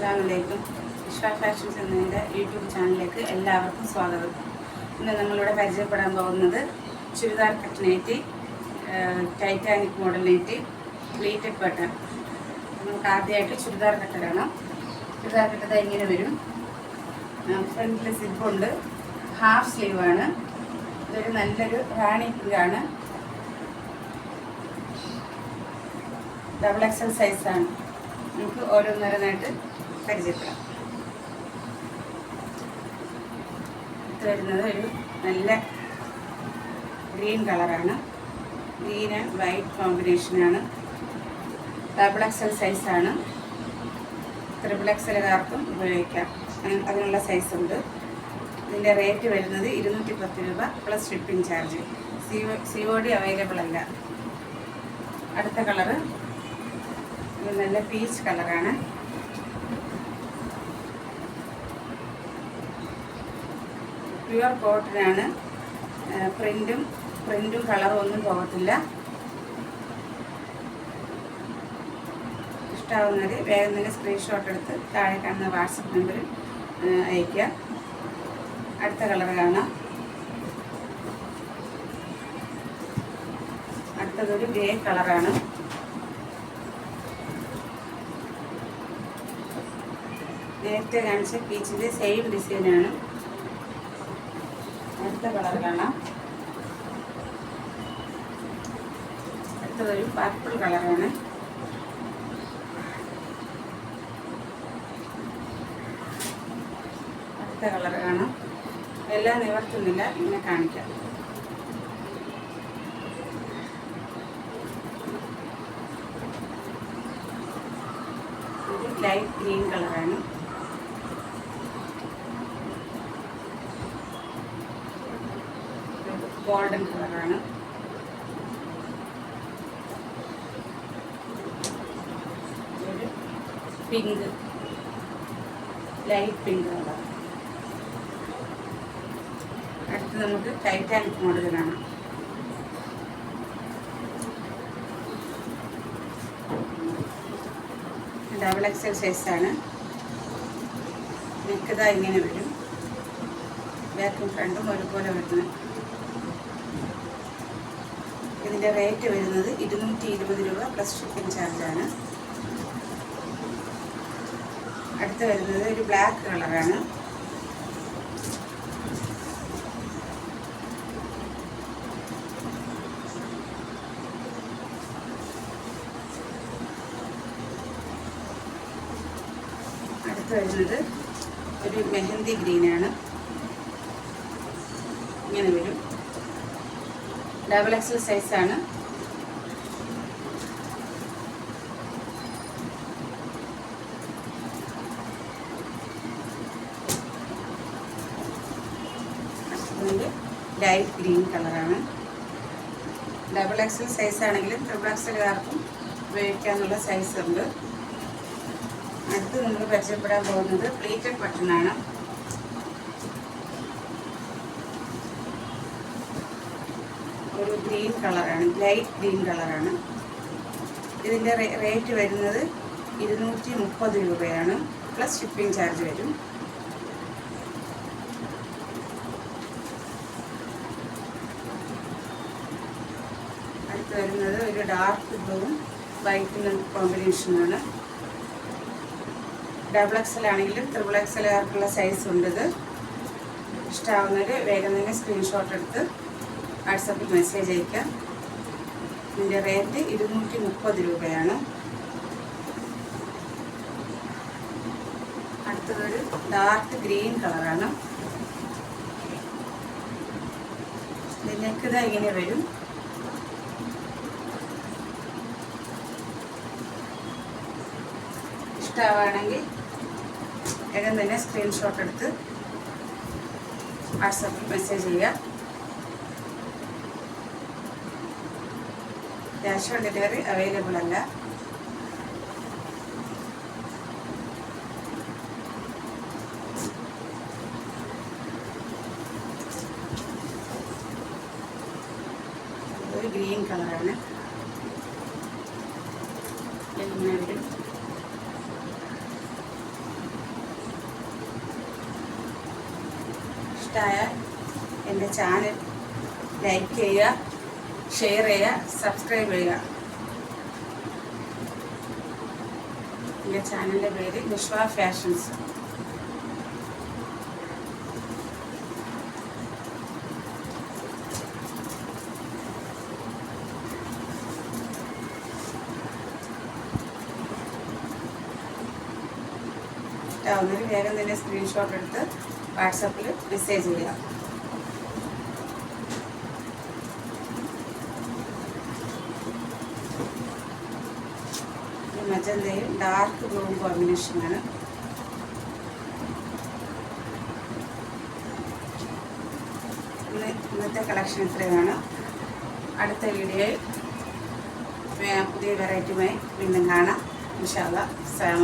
അസ്സാം വലൈക്കും വിശ്വ ഫാഷൻസ് എന്നതിന്റെ യൂട്യൂബ് ചാനലിലേക്ക് എല്ലാവർക്കും സ്വാഗതം. ഇന്ന് നമ്മളിവിടെ പരിചയപ്പെടാൻ പോകുന്നത് churidar cut Titanic model nighty pleated button നമുക്ക് ആദ്യമായിട്ട് ചുരിദാർ കട്ടലാണ് ചുരിദാർ കട്ടത് ഇങ്ങനെ വരും. ഫ്രണ്ടിൽ സിബുണ്ട് ഹാഫ് സ്ലീവാണ് ഇതൊരു നല്ലൊരു റാണി പിങ്കാണ് ഡബിൾ എക്സൽ സൈസാണ് നമുക്ക് ഓരോന്നോരോന്നായിട്ട് പരിചയപ്പെടാം. ഇത് വരുന്നത് ഒരു നല്ല ഗ്രീൻ കളറാണ്. ആൻഡ് വൈറ്റ് കോമ്പിനേഷനാണ്. ഡബിൾ എക്സൽ സൈസാണ്. ത്രിബിൾ എക്സലുകാർക്കും ഉപയോഗിക്കാം. അതിനുള്ള സൈസുണ്ട്. ഇതിന്റെ റേറ്റ് വരുന്നത് ഇരുന്നൂറ്റി പത്ത് രൂപ plus shipping charge. C O D available അല്ല. അടുത്ത കളറ് നല്ല പീച്ച് കളറാണ്. പ്യുവർ കോട്ടനാണ്. പ്രിന്റും പ്രിന്റും കളറും ഒന്നും പോകത്തില്ല. ഇഷ്ടാവുന്നത് വേഗം തന്നെ സ്ക്രീൻഷോട്ട് എടുത്ത് താഴെ കാണുന്ന വാട്സപ്പ് നമ്പറിൽ അയക്കുക അടുത്ത കളർ കാണാം. അടുത്തതൊരു ഗ്രേ കളറാണ്. നേരത്തെ കാണിച്ച പീച്ചിന്റെ സെയിം ഡിസൈനാണ് അടുത്ത കളർ കാണാം. അടുത്തതൊരു പർപ്പിൾ കളറാണ് അടുത്ത കളർ കാണാം. എല്ലാം നിവർത്തുന്നില്ല ഇങ്ങനെ കാണിക്കാം. ലൈറ്റ് ഗ്രീൻ കളറാണ്. ഗോൾഡൻ കളറാണ്. Pink light pink colour. അടുത്ത് നമുക്ക് ടൈറ്റാനിക് മോഡൽ കാണാം ഡബിൾ എക്സൽ സൈസാണ്. നെക്കത ഇങ്ങനെ വരും. ബാക്കും ഫ്രണ്ടും ഒരുപോലെ വരുന്നത്. ഇതിന്റെ റേറ്റ് വരുന്നത് ഇരുന്നൂറ്റി ഇരുപത് രൂപ പ്ലസ് ഷിപ്പിംഗ് ചാർജാണ് അടുത്ത് വരുന്നത് ഒരു ബ്ലാക്ക് കളറാണ് അടുത്ത് വരുന്നത് ഒരു മെഹന്തി ഗ്രീനാണ്. ഇങ്ങനെ വരും. ഡബിൾ എക്സൽ സൈസാണ് ലൈറ്റ് ഗ്രീൻ കളറാണ് ഡബിൾ എക്സൽ സൈസ് ആണെങ്കിലും ട്രിപ്പിൾ എക്സലുകാർക്കും ഉപയോഗിക്കാനുള്ള സൈസ് ഉണ്ട്. അടുത്ത് നമ്മൾ പരിചയപ്പെടാൻ പോകുന്നത് പ്ലീറ്റഡ് ബട്ടണാണ് ഒരു ഗ്രീൻ കളറാണ് ലൈറ്റ് ഗ്രീൻ കളറാണ്. ഇതിന്റെ റേറ്റ് വരുന്നത് ഇരുന്നൂറ്റി മുപ്പത് രൂപയാണ് പ്ലസ് ഷിപ്പിംഗ് ചാർജ് വരും. അടുത്ത് വരുന്നത് ഒരു ഡാർക്ക് ബ്ലൂവും വൈറ്റും കോമ്പിനേഷനാണ്. ഡബിൾ എക്സൽ ആണെങ്കിലും ത്രിബിൾ എക്സലുകാർക്കുള്ള സൈസ് ഉണ്ട് ഇത് ഇഷ്ടമാവുന്നവർ വേഗം തന്നെ സ്ക്രീൻഷോട്ട് എടുത്ത് വാട്സപ്പിൽ മെസ്സേജ് അയക്കാം. ഇതിന്റെ റേറ്റ് ഇരുന്നൂറ്റി മുപ്പത് രൂപയാണ്. അടുത്തതൊരു ഡാർക്ക് ഗ്രീൻ കളറാണ് ഇതിലേക്ക് ഇതാ ഇങ്ങനെ വരും. ഇഷ്ടമാവുകയാണെങ്കിൽ വേഗം തന്നെ സ്ക്രീൻഷോട്ട് എടുത്ത് വാട്സാപ്പിൽ മെസ്സേജ് ചെയ്യുക. ക്യാഷ് ഓൺ ഡെലിവറി അവൈലബിൾ അല്ല. ഒരു ഗ്രീൻ കളറാണ്. ഇഷ്ടമായ എന്റെ ചാനൽ ലൈക്ക് ചെയ്യുക. ഷെയർ ചെയ്യുക സബ്സ്ക്രൈബ് ചെയ്യുക. എന്റെ ചാനലിന്റെ പേര് വിശ്വ ഫാഷൻസ്. ഒന്നിന് വേഗം തന്നെ സ്ക്രീൻഷോട്ട് എടുത്ത് വാട്സാപ്പിൽ മെസ്സേജ് ചെയ്യുക. മജന്തയും ഡാർക്ക് ബ്ലൂവും കോമ്പിനേഷനാണ് ഇന്ന് ഇന്നത്തെ കളക്ഷൻ ഇത്രയാണ് അടുത്ത വീഡിയോയിൽ പുതിയ വെറൈറ്റിയുമായി വീണ്ടും കാണാം. ഇൻഷാല്ല അസ്സാം